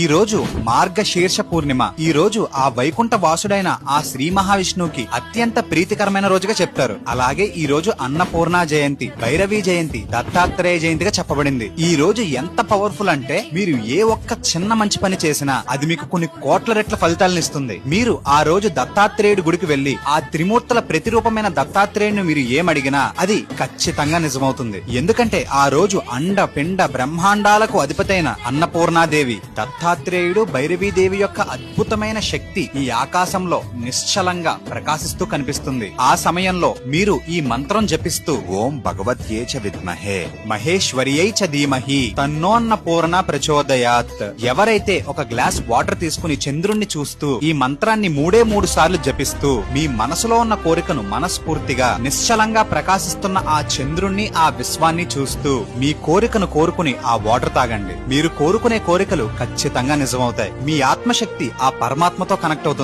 ఈ రోజు మార్గశీర్ష పూర్ణిమ. ఈ రోజు ఆ వైకుంఠ వాసుడైన ఆ శ్రీ మహావిష్ణువుకి అత్యంత ప్రీతికరమైన రోజుగా చెప్తారు అలాగే ఈ రోజు అన్నపూర్ణ జయంతి భైరవి జయంతి దత్తాత్రేయ జయంతిగా చెప్పబడింది. ఈ రోజు ఎంత పవర్ఫుల్ అంటే మీరు ఏ ఒక్క చిన్న మంచి పని చేసినా అది మీకు కొన్ని కోట్ల రెట్ల ఫలితాలను ఇస్తుంది. మీరు ఆ రోజు దత్తాత్రేయుడి గుడికి వెళ్ళి ఆ త్రిమూర్తుల ప్రతిరూపమైన దత్తాత్రేయుడిని మీరు ఏమడిగినా అది ఖచ్చితంగా నిజమవుతుంది. ఎందుకంటే ఆ రోజు అండ పిండ బ్రహ్మాండాలకు అధిపతైన అన్నపూర్ణాదేవి దత్తాత్రేయుడు భైరవీదేవి యొక్క అద్భుతమైన శక్తి ఈ ఆకాశంలో నిశ్చలంగా ప్రకాశిస్తూ కనిపిస్తుంది. ఆ సమయంలో మీరు ఈ మంత్రం జపిస్తూ ఓం భగవద్యే చ విద్మహే మహేశ్వర్యై చ ధీమహి తన్నోన్నపూర్ణ ప్రచోదయాత్. ఎవరైతే ఒక గ్లాస్ వాటర్ తీసుకుని చంద్రుణ్ణి చూస్తూ ఈ మంత్రాన్ని మూడే మూడు సార్లు జపిస్తూ మీ మనసులో ఉన్న కోరికను మనస్ఫూర్తిగా నిశ్చలంగా ప్రకాశిస్తున్న ఆ చంద్రుణ్ణి ఆ విశ్వాన్ని చూస్తూ మీ కోరికను కోరుకుని ఆ వాటర్ తాగండి. మీరు కోరుకునే కోరికలు ఖచ్చితంగా నిజమవుతాయి. మీ ఆత్మశక్తి ఆ పరమాత్మతో కనెక్ట్ అవుతుంది.